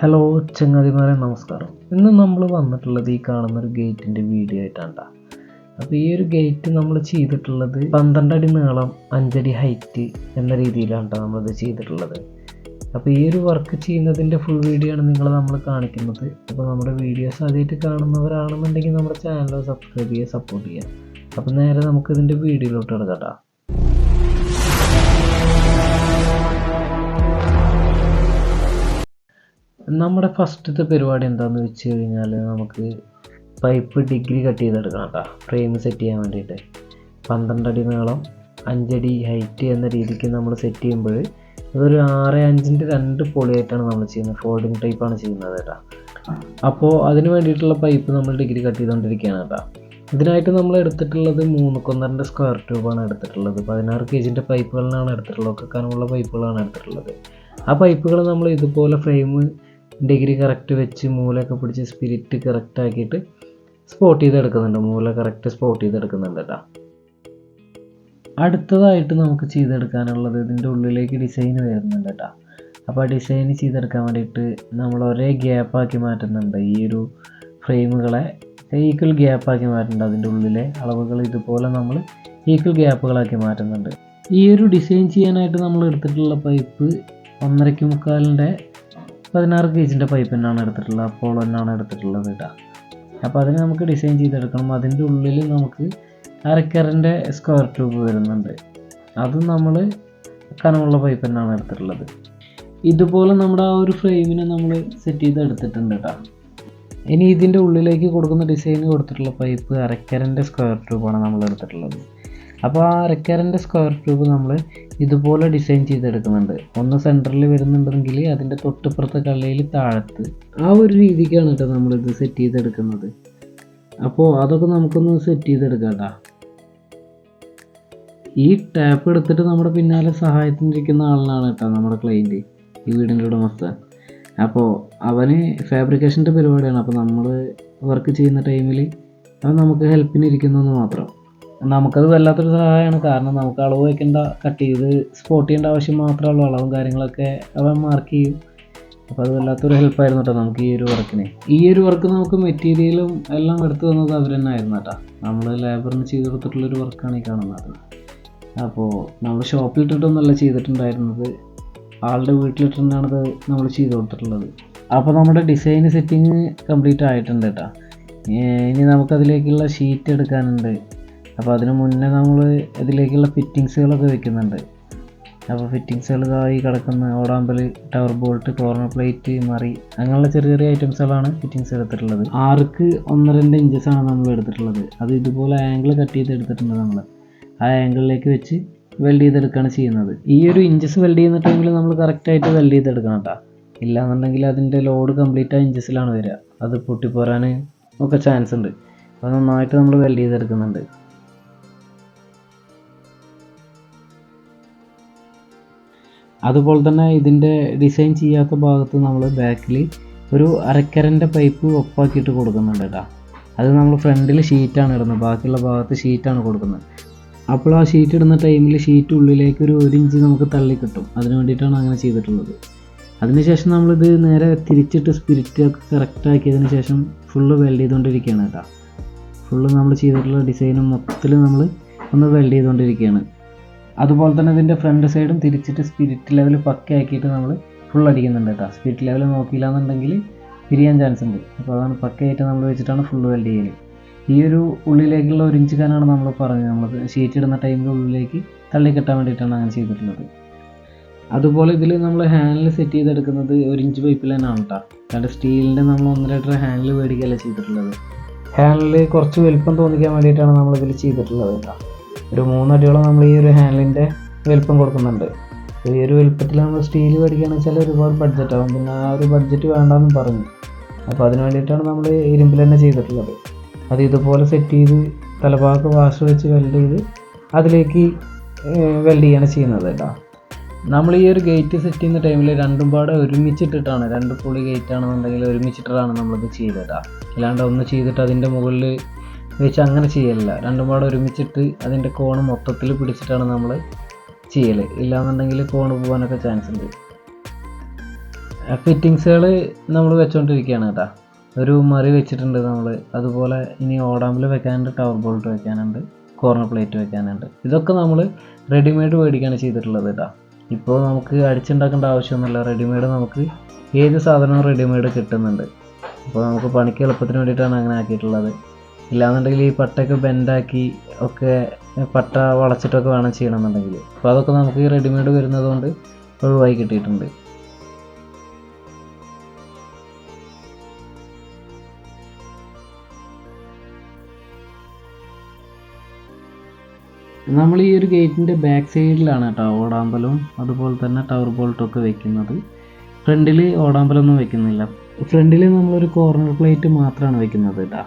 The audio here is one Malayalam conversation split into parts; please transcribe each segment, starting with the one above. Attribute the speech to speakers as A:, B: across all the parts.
A: ഹലോ ചങ്ങാതിമാരെ നമസ്കാരം. ഇന്ന് നമ്മൾ വന്നിട്ടുള്ളത് ഈ കാണുന്ന ഒരു ഗേറ്റിന്റെ വീഡിയോ ആയിട്ടാണ് ട്ടാ. അപ്പോൾ ഈ ഒരു ഗേറ്റ് നമ്മൾ ചെയ്തിട്ടുള്ളത് പന്ത്രണ്ട് അടി നീളം അഞ്ചടി ഹൈറ്റ് എന്ന രീതിയിലാണ് നമ്മളിത് ചെയ്തിട്ടുള്ളത്. അപ്പോൾ ഈ ഒരു വർക്ക് ചെയ്യുന്നതിന്റെ ഫുൾ വീഡിയോ ആണ് നിങ്ങൾ നമ്മൾ കാണിക്കുന്നത്. അപ്പോൾ നമ്മുടെ വീഡിയോസ് ആദ്യമായിട്ട് കാണുന്നവരാണെന്നുണ്ടെങ്കിൽ നമ്മുടെ ചാനൽ സബ്സ്ക്രൈബ് ചെയ്യുക സപ്പോർട്ട് ചെയ്യുക. അപ്പോൾ നേരെ നമുക്ക് ഇതിന്റെ വീഡിയോയിലോട്ട് കിടക്കാം നമ്മുടെ ഫസ്റ്റത്തെ പരിപാടി എന്താണെന്ന് വെച്ച് കഴിഞ്ഞാൽ നമുക്ക് പൈപ്പ് ഡിഗ്രി കട്ട് ചെയ്തെടുക്കണം കേട്ടോ ഫ്രെയിം സെറ്റ് ചെയ്യാൻ വേണ്ടിയിട്ട്. പന്ത്രണ്ട് അടി നീളം അഞ്ചടി ഹൈറ്റ് എന്ന രീതിക്ക് നമ്മൾ സെറ്റ് ചെയ്യുമ്പോൾ അതൊരു ആറ് അഞ്ചിന്റെ രണ്ട് പൊളിയായിട്ടാണ് നമ്മൾ ചെയ്യുന്നത്. ഫോൾഡിങ് ടൈപ്പാണ് ചെയ്യുന്നത് കേട്ടോ അപ്പോൾ അതിന് വേണ്ടിയിട്ടുള്ള പൈപ്പ് നമ്മൾ ഡിഗ്രി കട്ട് ചെയ്തുകൊണ്ടിരിക്കുകയാണ് കേട്ടോ ഇതിനായിട്ട് നമ്മൾ എടുത്തിട്ടുള്ളത് മൂന്ന് കൊന്നറിന്റെ സ്ക്വയർ ട്യൂബാണ് എടുത്തിട്ടുള്ളത്. പതിനാറ് കെ ജിന്റെ പൈപ്പുകളിലാണ് എടുത്തിട്ടുള്ളത്. ഒക്കെ കനമുള്ള പൈപ്പുകളാണ് എടുത്തിട്ടുള്ളത്. ആ പൈപ്പുകൾ നമ്മൾ ഇതുപോലെ ഫ്രെയിം ഡിഗ്രി കറക്റ്റ് വെച്ച് മൂലൊക്കെ പിടിച്ച് സ്പിരിറ്റ് കറക്റ്റ് ആക്കിയിട്ട് സ്പോട്ട് ചെയ്തെടുക്കുന്നുണ്ട്. മൂല കറക്റ്റ് സ്പോട്ട് ചെയ്തെടുക്കുന്നുണ്ട് കേട്ടോ അടുത്തതായിട്ട് നമുക്ക് ചെയ്തെടുക്കാനുള്ളത് ഇതിന്റെ ഉള്ളിലേക്ക് ഡിസൈൻ വരുന്നുണ്ട് കേട്ടോ അപ്പോൾ ആ ഡിസൈൻ ചെയ്തെടുക്കാൻ വേണ്ടിയിട്ട് നമ്മൾ ഒരേ ഗ്യാപ്പാക്കി മാറ്റുന്നുണ്ട്. ഈ ഒരു ഫ്രെയിമുകളെ ഈക്വൽ ഗ്യാപ്പാക്കി മാറ്റുന്നുണ്ട്. അതിന്റെ ഉള്ളിലെ അളവുകൾ ഇതുപോലെ നമ്മൾ ഈക്വൽ ഗ്യാപ്പുകളാക്കി മാറ്റുന്നുണ്ട്. ഈ ഒരു ഡിസൈൻ ചെയ്യാനായിട്ട് നമ്മൾ എടുത്തിട്ടുള്ള പൈപ്പ് ഒന്നരയ്ക്ക് മുക്കാലിന്റെ പതിനാറ് ഗേജിന്റെ പൈപ്പ് തന്നെയാണ് എടുത്തിട്ടുള്ളത്. അപ്പോൾ തന്നെയാണ് എടുത്തിട്ടുള്ളത് കേട്ടോ അപ്പോൾ അതിന് നമുക്ക് ഡിസൈൻ ചെയ്തെടുക്കണം. അതിന്റെ ഉള്ളിൽ നമുക്ക് അരക്കറിന്റെ സ്ക്വയർ ട്യൂബ് വരുന്നുണ്ട്. അത് നമ്മൾ കനമുള്ള പൈപ്പ് തന്നെയാണ് എടുത്തിട്ടുള്ളത്. ഇതുപോലെ നമ്മുടെ ആ ഒരു ഫ്രെയിമിനെ നമ്മൾ സെറ്റ് ചെയ്ത് എടുത്തിട്ടുണ്ട് കേട്ടോ ഇനി ഇതിന്റെ ഉള്ളിലേക്ക് കൊടുക്കുന്ന ഡിസൈൻ കൊടുത്തിട്ടുള്ള പൈപ്പ് അരക്കരന്റെ സ്ക്വയർ ട്യൂബാണ് നമ്മൾ എടുത്തിട്ടുള്ളത് അപ്പോൾ ആ റിക്കറിന്റെ സ്ക്വയർ ട്യൂബ് നമ്മൾ ഇതുപോലെ ഡിസൈൻ ചെയ്തെടുക്കുന്നുണ്ട്. ഒന്ന് സെന്ററിൽ വരുന്നുണ്ടെങ്കിൽ അതിന്റെ തൊട്ടിപ്പുറത്തെ കള്ളയിൽ താഴത്ത്. ആ ഒരു രീതിക്കാണ് കേട്ടോ നമ്മളിത് സെറ്റ് ചെയ്തെടുക്കുന്നത്. അപ്പോൾ അതൊക്കെ നമുക്കൊന്ന് സെറ്റ് ചെയ്തെടുക്കാം ഈ ടാപ്പ് എടുത്തിട്ട് നമ്മുടെ പിന്നാലെ സഹായത്തിനിരിക്കുന്ന ആളിനാണ് കേട്ടോ നമ്മുടെ ക്ലയന്റ് ഈ വീടിന്റെ ഉടമസ്ഥൻ. അപ്പോൾ അവന് ഫാബ്രിക്കേഷന്റെ പരിപാടിയാണ്. അപ്പോൾ നമ്മൾ വർക്ക് ചെയ്യുന്ന ടൈമിൽ അവൻ നമുക്ക് ഹെൽപ്പിനിരിക്കുന്നു മാത്രം. നമുക്കത് വല്ലാത്തൊരു സഹായമാണ്. കാരണം നമുക്ക് അളവ് വയ്ക്കേണ്ട കട്ട് ചെയ്ത് സ്പോട്ട് ചെയ്യേണ്ട ആവശ്യം മാത്രമേ ഉള്ളൂ. അളവും കാര്യങ്ങളൊക്കെ അവൻ മാർക്ക് ചെയ്യും. അപ്പോൾ അത് വല്ലാത്തൊരു ഹെൽപ്പായിരുന്നു കേട്ടോ നമുക്ക് ഈ ഒരു വർക്കിന് ഈ ഒരു വർക്ക് നമുക്ക് മെറ്റീരിയലും എല്ലാം എടുത്തു തന്നത് അവർ തന്നെ ആയിരുന്നു കേട്ടോ നമ്മൾ ലേബറിന് ചെയ്ത് കൊടുത്തിട്ടുള്ളൊരു വർക്കാണ് ഈ കാണുന്നത്. അപ്പോൾ നമ്മൾ ഷോപ്പിലിട്ടിട്ടൊന്നല്ല ചെയ്തിട്ടുണ്ടായിരുന്നത്. ആളുടെ വീട്ടിലിട്ടാണ് അത് നമ്മൾ ചെയ്ത് കൊടുത്തിട്ടുള്ളത്. അപ്പോൾ നമ്മുടെ ഡിസൈൻ സെറ്റിങ് കംപ്ലീറ്റ് ആയിട്ടുണ്ട് കേട്ടോ ഇനി നമുക്കതിലേക്കുള്ള ഷീറ്റ് എടുക്കാനുണ്ട്. അപ്പോൾ അതിന് മുന്നേ നമ്മൾ ഇതിലേക്കുള്ള ഫിറ്റിങ്സുകളൊക്കെ വെക്കുന്നുണ്ട്. അപ്പോൾ ഫിറ്റിങ്സുകൾ ഈ കിടക്കുന്ന ഓടാമ്പൽ ടവർ ബോൾട്ട് കോർണർ പ്ലേറ്റ് മറി അങ്ങനെയുള്ള ചെറിയ ചെറിയ ഐറ്റംസുകളാണ് ഫിറ്റിങ്സ് എടുത്തിട്ടുള്ളത്. ആർക്ക് ഒന്ന് രണ്ട് ഇഞ്ചസ് ആണ് നമ്മൾ എടുത്തിട്ടുള്ളത്. അത് ഇതുപോലെ ആംഗിൾ കട്ട് ചെയ്ത് എടുത്തിട്ടുണ്ട് നമ്മൾ ആ ആംഗിളിലേക്ക് വെച്ച് വെൽഡ് ചെയ്തെടുക്കുകയാണ് ചെയ്യുന്നത്. ഈ ഒരു ഇഞ്ചസ് വെൽഡ് ചെയ്യുന്ന ടൈമിൽ നമ്മൾ കറക്റ്റായിട്ട് വെൽഡ് ചെയ്തെടുക്കണം കേട്ടോ ഇല്ലാന്നുണ്ടെങ്കിൽ അതിന്റെ ലോഡ് കംപ്ലീറ്റ് ആ ഇഞ്ചസിലാണ് വരിക. അത് പൊട്ടിപ്പോരാൻ ഒക്കെ ചാൻസ് ഉണ്ട്. അപ്പോൾ നന്നായിട്ട് നമ്മൾ വെൽഡ് ചെയ്തെടുക്കുന്നുണ്ട്. അതുപോലെ തന്നെ ഇതിന്റെ ഡിസൈൻ ചെയ്യാത്ത ഭാഗത്ത് നമ്മൾ ബാക്കിൽ ഒരു അരക്കരന്റെ പൈപ്പ് ഒപ്പാക്കിയിട്ട് കൊടുക്കുന്നുണ്ട് കേട്ടോ. അത് നമ്മൾ ഫ്രണ്ടിൽ ഷീറ്റാണ് ഇടുന്നത്. ബാക്കിയുള്ള ഭാഗത്ത് ഷീറ്റാണ് കൊടുക്കുന്നത്. അപ്പോൾ ആ ഷീറ്റ് ഇടുന്ന ടൈമിൽ ഷീറ്റ് ഉള്ളിലേക്ക് ഒരു ഒരു ഇഞ്ച് നമുക്ക് തള്ളി കിട്ടും. അതിന് വേണ്ടിയിട്ടാണ് അങ്ങനെ ചെയ്തിട്ടുള്ളത്. അതിനുശേഷം നമ്മളിത് നേരെ തിരിച്ചിട്ട് സ്പിരിറ്റ് ഒക്കെ കറക്റ്റ് ആക്കിയതിന് ശേഷം ഫുള്ള് വെൽഡ് ചെയ്തുകൊണ്ടിരിക്കുകയാണ് കേട്ടോ. ഫുള്ള് നമ്മൾ ചെയ്തിട്ടുള്ള ഡിസൈനും മൊത്തത്തിൽ നമ്മൾ ഒന്ന് വെൽഡ് ചെയ്തുകൊണ്ടിരിക്കുകയാണ്. അതുപോലെ തന്നെ ഇതിന്റെ ഫ്രണ്ട് സൈഡും തിരിച്ചിട്ട് സ്പിരിറ്റ് ലെവൽ പക്കയാക്കിയിട്ട് നമ്മൾ ഫുൾ അടിക്കുന്നുണ്ട് കേട്ടോ സ്പിരിറ്റ് ലെവൽ നോക്കിയില്ല എന്നുണ്ടെങ്കിൽ പിരിയാൻ ചാൻസ് ഉണ്ട്. അപ്പോൾ അതാണ് പക്കയായിട്ട് നമ്മൾ വെച്ചിട്ടാണ് ഫുൾ വെൽഡ് ചെയ്യൽ ഈ ഒരു ഉള്ളിലേക്കുള്ള ഒരു ഇഞ്ച് കനാണ് നമ്മൾ പറഞ്ഞത്. നമ്മൾ ഷീറ്റ് ഇടുന്ന ടൈമിൽ ഉള്ളിലേക്ക് തള്ളി കെട്ടാൻ വേണ്ടിയിട്ടാണ് അങ്ങനെ ചെയ്തിട്ടുള്ളത്. അതുപോലെ ഇതിൽ നമ്മൾ ഹാൻഡിൽ സെറ്റ് ചെയ്തെടുക്കുന്നത് ഒരു ഇഞ്ച് പൈപ്പിൽ തന്നെയാണ് കേട്ടോ കാരണം സ്റ്റീലിന്റെ നമ്മൾ ഒന്നര ലിറ്റർ ഹാൻഡിൽ മേടിക്കുകയല്ല ചെയ്തിട്ടുള്ളത്. ഹാൻഡിൽ കുറച്ച് വലുപ്പം തോന്നിക്കാൻ വേണ്ടിയിട്ടാണ് നമ്മളിതിൽ ചെയ്തിട്ടുള്ളത് കേട്ടോ ഒരു മൂന്നടിയോളം നമ്മൾ ഈ ഒരു ഹാൻഡിലിന്റെ വലുപ്പം കൊടുക്കുന്നുണ്ട്. ഈ ഒരു വലുപ്പത്തിൽ നമ്മൾ സ്റ്റീൽ മേടിക്കുകയാണെന്ന് വെച്ചാൽ ഒരുപാട് ബഡ്ജറ്റ് ആവും. പിന്നെ ആ ഒരു ബഡ്ജറ്റ് വേണ്ടാന്ന് പറഞ്ഞു. അപ്പോൾ അതിന് വേണ്ടിയിട്ടാണ് നമ്മൾ ഇരുമ്പിൽ തന്നെ ചെയ്തിട്ടുള്ളത്. അത് ഇതുപോലെ സെറ്റ് ചെയ്ത് തലഭാഗത്ത് വാഷ് വെച്ച് വെൽഡ് ചെയ്ത് അതിലേക്ക് വെൽഡ് ചെയ്യാണ് ചെയ്യുന്നത് കേട്ടോ. നമ്മൾ ഈ ഒരു ഗേറ്റ് സെറ്റ് ചെയ്യുന്ന ടൈമിൽ രണ്ടും പാടെ ഒരുമിച്ചിട്ടിട്ടാണ് രണ്ട് പുളി ഗേറ്റ് ആണെന്നുണ്ടെങ്കിൽ ഒരുമിച്ചിട്ടാണ് നമ്മളിത് ചെയ്തത് അല്ലാണ്ട് ഒന്ന് ചെയ്തിട്ട് അതിന്റെ മുകളിൽ വെച്ച് അങ്ങനെ ചെയ്യലില്ല. രണ്ടും പാടെ ഒരുമിച്ചിട്ട് അതിന്റെ കോണ് മൊത്തത്തിൽ പിടിച്ചിട്ടാണ് നമ്മൾ ചെയ്യൽ ഇല്ലാന്നുണ്ടെങ്കിൽ കോണ് പോകാനൊക്കെ ചാൻസ് ഉണ്ട്. ഫിറ്റിങ്സുകൾ നമ്മൾ വെച്ചുകൊണ്ടിരിക്കുകയാണ് കേട്ടോ ഒരു മറി വെച്ചിട്ടുണ്ട് നമ്മൾ അതുപോലെ ഇനി ഓടാമ്പിൽ വെക്കാനുണ്ട് ടവർ ബോൾട്ട് വെക്കാനുണ്ട് കോർണർ പ്ലേറ്റ് വെക്കാനുണ്ട്. ഇതൊക്കെ നമ്മൾ റെഡിമെയ്ഡ് മേടിക്കുകയാണ് ചെയ്തിട്ടുള്ളത് കേട്ടോ ഇപ്പോൾ നമുക്ക് അടിച്ചുണ്ടാക്കേണ്ട ആവശ്യമൊന്നുമില്ല. റെഡിമെയ്ഡ് നമുക്ക് ഏത് സാധനവും റെഡിമെയ്ഡ് കിട്ടുന്നുണ്ട്. അപ്പോൾ നമുക്ക് പണിക്ക് എളുപ്പത്തിന് വേണ്ടിയിട്ടാണ് അങ്ങനെ ആക്കിയിട്ടുള്ളത്. ഇല്ലാന്നുണ്ടെങ്കിൽ ഈ പട്ടയൊക്കെ ബെൻഡാക്കി ഒക്കെ പട്ട വളച്ചിട്ടൊക്കെ വേണം ചെയ്യണമെന്നുണ്ടെങ്കിൽ. അപ്പോൾ അതൊക്കെ നമുക്ക് ഈ റെഡിമെയ്ഡ് വരുന്നത് കൊണ്ട് ഒഴിവായി കിട്ടിയിട്ടുണ്ട്. നമ്മൾ ഈ ഒരു ഗേറ്റിന്റെ ബാക്ക് സൈഡിലാണ് കേട്ടോ ഓടാമ്പലവും അതുപോലെ തന്നെ ടവർ ബോൾട്ടും ഒക്കെ വെക്കുന്നത്. ഫ്രണ്ടിൽ ഓടാമ്പലമൊന്നും വെക്കുന്നില്ല. ഫ്രണ്ടിൽ നമ്മളൊരു കോർണർ പ്ലേറ്റ് മാത്രമാണ് വെക്കുന്നത് കേട്ടോ.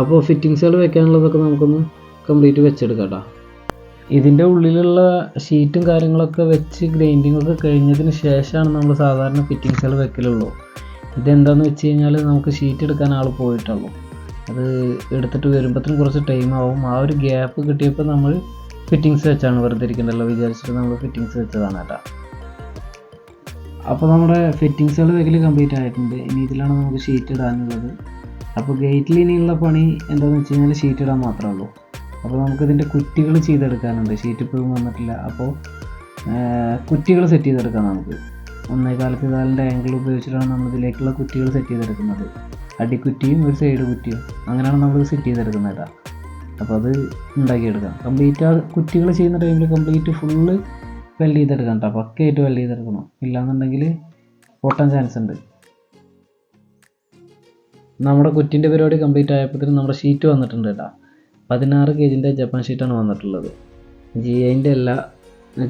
A: അപ്പോൾ ഫിറ്റിങ്സുകൾ വെക്കാനുള്ളതൊക്കെ നമുക്കൊന്ന് കംപ്ലീറ്റ് വെച്ചെടുക്കാം കേട്ടോ ഇതിന്റെ ഉള്ളിലുള്ള ഷീറ്റും കാര്യങ്ങളൊക്കെ വെച്ച് ഗ്രൈൻഡിങ് ഒക്കെ കഴിഞ്ഞതിന് ശേഷമാണ് നമ്മൾ സാധാരണ ഫിറ്റിങ്സുകൾ വെക്കലുള്ളൂ. ഇതെന്താണെന്ന് വെച്ച് കഴിഞ്ഞാൽ നമുക്ക് ഷീറ്റ് എടുക്കാൻ ആൾ പോയിട്ടുള്ളൂ. അത് എടുത്തിട്ട് വരുമ്പോഴത്തേനും കുറച്ച് ടൈം ആവും. ആ ഒരു ഗ്യാപ്പ് കിട്ടിയപ്പോൾ നമ്മൾ ഫിറ്റിങ്സ് വെച്ചാണ് വെറുതെ ഇരിക്കണ്ടല്ലോ. വിചാരിച്ചിട്ട് നമ്മൾ ഫിറ്റിങ്സ് വെച്ചതാണ് കേട്ടോ. അപ്പോൾ നമ്മുടെ ഫിറ്റിങ്സുകൾ വെക്കൽ കംപ്ലീറ്റ് ആയിട്ടുണ്ട്. ഇനി ഇതിലാണ് നമുക്ക് ഷീറ്റ് ഇടാനുള്ളത്. അപ്പോൾ ഗേറ്റിൽ ഇനിയുള്ള പണി എന്താണെന്ന് വെച്ച് കഴിഞ്ഞാൽ ഷീറ്റ് ഇടാൻ മാത്രമേ ഉള്ളൂ. അപ്പോൾ നമുക്കിതിന്റെ കുറ്റികൾ ചെയ്തെടുക്കാനുണ്ട്. ഷീറ്റ് ഇപ്പോഴും വന്നിട്ടില്ല. അപ്പോൾ കുറ്റികൾ സെറ്റ് ചെയ്തെടുക്കാം നമുക്ക്. ഒന്നേ കാലത്ത് കാലിന്റെ ആംഗിൾ ഉപയോഗിച്ചിട്ടാണ് നമ്മൾ ഇതിലേക്കുള്ള കുറ്റികൾ സെറ്റ് ചെയ്തെടുക്കുന്നത്. അടിക്കുറ്റിയും ഒരു സൈഡ് കുറ്റിയും. അങ്ങനെയാണ് നമ്മൾ സെറ്റ് ചെയ്തെടുക്കുന്നത് കേട്ടോ. അപ്പോൾ അത് ഉണ്ടാക്കിയെടുക്കാം. കംപ്ലീറ്റ് ആ കുറ്റികൾ ചെയ്യുന്ന ടൈമിൽ കംപ്ലീറ്റ് ഫുള്ള് വെൽഡ് ചെയ്തെടുക്കാം കേട്ടോ. പക്കയായിട്ട് വെൽഡ് ചെയ്തെടുക്കണം. ഇല്ലാന്നുണ്ടെങ്കിൽ പൊട്ടാൻ ചാൻസ് ഉണ്ട്. നമ്മുടെ കുറ്റിന്റെ പരിപാടി കംപ്ലീറ്റ് ആയപ്പോഴത്തേനും നമ്മുടെ ഷീറ്റ് വന്നിട്ടുണ്ട് കേട്ടോ. പതിനാറ് കെ ജിന്റെ ജപ്പാൻ ഷീറ്റാണ് വന്നിട്ടുള്ളത്. ജി ഐന്റെ അല്ല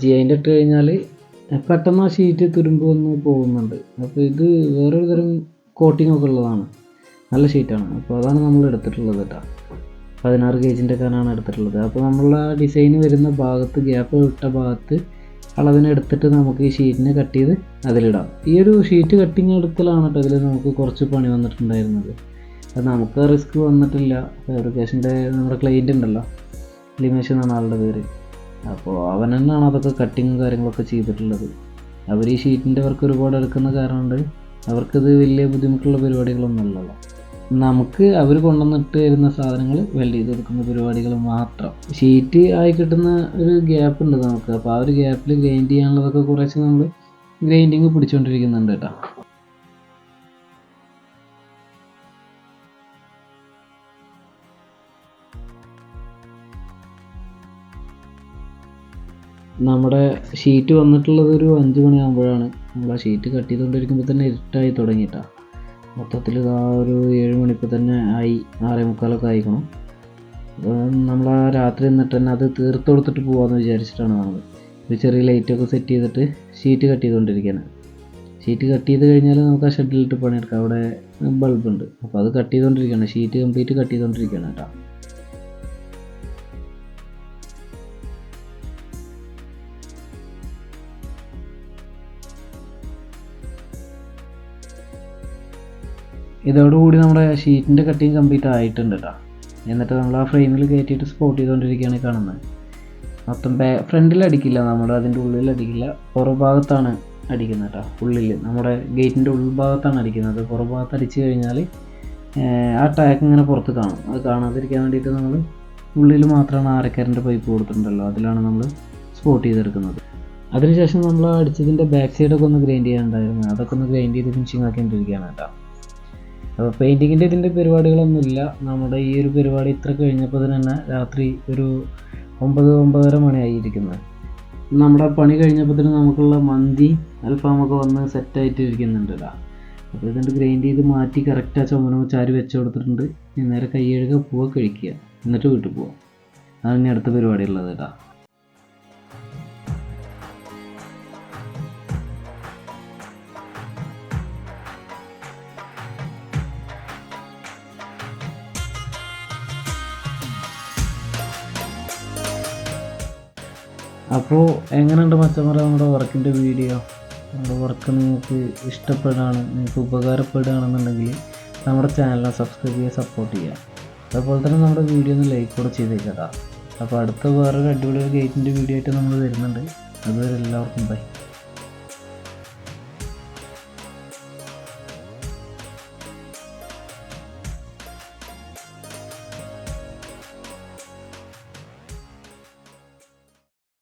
A: ജി ഐന്റെ ഇട്ട് കഴിഞ്ഞാൽ പെട്ടെന്ന് ആ ഷീറ്റ് തുരുമ്പ് വന്ന് പോകുന്നുണ്ട്. അപ്പോൾ ഇത് വേറൊരു തരം കോട്ടിംഗ് ഒക്കെ ഉള്ളതാണ്. നല്ല ഷീറ്റാണ് അപ്പോൾ അതാണ് നമ്മൾ എടുത്തിട്ടുള്ളത് കേട്ടോ. പതിനാറ് കെ ജിന്റെ കാനാണ് എടുത്തിട്ടുള്ളത്. അപ്പോൾ നമ്മളുടെ ഡിസൈൻ വരുന്ന ഭാഗത്ത് ഗ്യാപ്പ് വിട്ട ഭാഗത്ത് അളവിന് എടുത്തിട്ട് നമുക്ക് ഈ ഷീറ്റിനെ കട്ട് ചെയ്ത് അതിലിടാം. ഈ ഒരു ഷീറ്റ് കട്ടിങ് എടുക്കലാണ് കേട്ടോ ഇതിൽ നമുക്ക് കുറച്ച് പണി വന്നിട്ടുണ്ടായിരുന്നത്. അത് നമുക്ക് റിസ്ക് വന്നിട്ടില്ല. ഫാബ്രിക്കേഷന്റെ നമ്മുടെ ക്ലൈന്റ് ഉണ്ടല്ലോ. ലിമേഷ് എന്നാണ് ആളുടെ പേര്. അപ്പോൾ അവൻ തന്നെയാണ് അതൊക്കെ കട്ടിങ്ങും കാര്യങ്ങളൊക്കെ ചെയ്തിട്ടുള്ളത്. അവർ ഈ ഷീറ്റിന്റെ വർക്ക് ഒരുപാട് എടുക്കുന്ന കാരണം കൊണ്ട് അവർക്കത് വലിയ ബുദ്ധിമുട്ടുള്ള പരിപാടികളൊന്നും അല്ലല്ലോ. നമുക്ക് അവർ കൊണ്ടുവന്നിട്ട് വരുന്ന സാധനങ്ങൾ വെൽഡ് ചെയ്ത് കൊടുക്കുന്ന പരിപാടികൾ മാത്രം. ഷീറ്റ് ആയി കിട്ടുന്ന ഒരു ഗ്യാപ്പ് ഉണ്ട് നമുക്ക്. അപ്പോൾ ആ ഒരു ഗ്യാപ്പിൽ ഗ്രൈൻഡ് ചെയ്യാനുള്ളതൊക്കെ കുറച്ച് നമ്മൾ ഗ്രൈൻഡിങ് പിടിച്ചുകൊണ്ടിരിക്കുന്നുണ്ട് കേട്ടോ. നമ്മുടെ ഷീറ്റ് വന്നിട്ടുള്ളത് ഒരു അഞ്ച് മണിയാകുമ്പോഴാണ് നമ്മൾ ആ ഷീറ്റ് കട്ട് ചെയ്തുകൊണ്ടിരിക്കുമ്പോൾ തന്നെ ഇരുട്ടായി തുടങ്ങിയിട്ടാണ് മൊത്തത്തിൽ ആ ഒരു ഏഴ് മണിക്ക് തന്നെ ആയി ആറേ മുക്കാലൊക്കെ ആയിക്കണം. നമ്മൾ ആ രാത്രി നിന്നിട്ട് തന്നെ അത് തീർത്ത് കൊടുത്തിട്ട് പോകാമെന്ന് വിചാരിച്ചിട്ടാണ് വന്നത് ഒരു ചെറിയ ലൈറ്റൊക്കെ സെറ്റ് ചെയ്തിട്ട് ഷീറ്റ് കട്ട് ചെയ്തുകൊണ്ടിരിക്കുകയാണ് ഷീറ്റ് കട്ട് ചെയ്ത് കഴിഞ്ഞാൽ നമുക്ക് ആ ഷെഡിലിട്ട് പണിയെടുക്കാം. അവിടെ ബൾബ് ഉണ്ട്. അപ്പോൾ അത് കട്ട് ചെയ്തുകൊണ്ടിരിക്കുകയാണ് ഷീറ്റ് കംപ്ലീറ്റ് കട്ട് ചെയ്തുകൊണ്ടിരിക്കുകയാണ് കേട്ടോ. ഇതോടുകൂടി നമ്മുടെ ഷീറ്റിന്റെ കട്ടിങ് കംപ്ലീറ്റ് ആയിട്ടുണ്ട് കേട്ടോ എന്നിട്ട് നമ്മൾ ആ ഫ്രെയിമിൽ കയറ്റിയിട്ട് സ്പോട്ട് ചെയ്തുകൊണ്ടിരിക്കുകയാണ് കാണുന്നത് മൊത്തം ബാ ഫ്രണ്ടിൽ അടിക്കില്ല നമ്മൾ അതിന്റെ ഉള്ളിൽ അടിക്കില്ല. പുറഭാഗത്താണ് അടിക്കുന്നത് കേട്ടോ ഉള്ളിൽ. നമ്മുടെ ഗേറ്റിന്റെ ഉൾഭാഗത്താണ് അടിക്കുന്നത്. പുറഭാഗത്ത് അടിച്ചു കഴിഞ്ഞാൽ ആ ടാക്ക് ഇങ്ങനെ പുറത്ത് കാണും. അത് കാണാതിരിക്കാൻ വേണ്ടിയിട്ട് നമ്മൾ ഉള്ളിൽ മാത്രമാണ് ആരക്കാരന്റെ പൈപ്പ് കൊടുത്തിട്ടുണ്ടല്ലോ. അതിലാണ് നമ്മൾ സ്പോട്ട് ചെയ്തെടുക്കുന്നത്. അതിനുശേഷം നമ്മൾ അടിച്ചതിന്റെ ബാക്ക് സൈഡൊക്കെ ഒന്ന് ഗ്രൈൻഡ് ചെയ്യാനുണ്ടായിരുന്നു. അതൊക്കെ ഒന്ന് ഗ്രൈൻഡ് ചെയ്ത് ഫിനിഷിങ് ആക്കിക്കൊണ്ടിരിക്കുകയാണ് കേട്ടോ അപ്പോൾ പെയിന്റിങ്ങിന്റെ ഇതിന്റെ പരിപാടികളൊന്നുമില്ല. നമ്മുടെ ഈ ഒരു പരിപാടി ഇത്ര കഴിഞ്ഞപ്പോൾ തന്നെ രാത്രി ഒരു ഒമ്പത് ഒമ്പതര മണിയായിരിക്കുന്നത് നമ്മുടെ പണി കഴിഞ്ഞപ്പോൾ തന്നെ നമുക്കുള്ള മന്തി അൽഫാമൊക്കെ വന്ന് സെറ്റായിട്ട് ഇരിക്കുന്നുണ്ട് അപ്പോൾ ഇതുകൊണ്ട് ഗ്രൈൻഡ് ചെയ്ത് മാറ്റി കറക്റ്റ് ആ ചാരി വെച്ച് കൊടുത്തിട്ടുണ്ട്. നേരെ കൈ കഴുകുക പോവുക കഴിക്കുക. എന്നിട്ട് വീട്ടിൽ പോവാം. അതാണ് ഇനി അടുത്ത പരിപാടി ഉള്ളത് കേട്ടോ അപ്പോൾ എങ്ങനെയുണ്ട് മച്ചന്മാരെ നമ്മുടെ വർക്കിന്റെ വീഡിയോ? നമ്മുടെ വർക്ക് നിങ്ങൾക്ക് ഇഷ്ടപ്പെടുകയാണ് നിങ്ങൾക്ക് ഉപകാരപ്പെടുകയാണെന്നുണ്ടെങ്കിൽ നമ്മുടെ ചാനലിനെ സബ്സ്ക്രൈബ് ചെയ്യുക സപ്പോർട്ട് ചെയ്യുക. അതുപോലെ തന്നെ നമ്മുടെ വീഡിയോ ഒന്ന് ലൈക്ക് കൂടെ ചെയ്തേക്കാം അപ്പോൾ അടുത്ത വേറൊരു അടിപൊളി ഗേറ്റിന്റെ വീഡിയോ ആയിട്ട് നമ്മൾ വരുന്നുണ്ട്. അതുവരെ എല്ലാവർക്കും ബൈ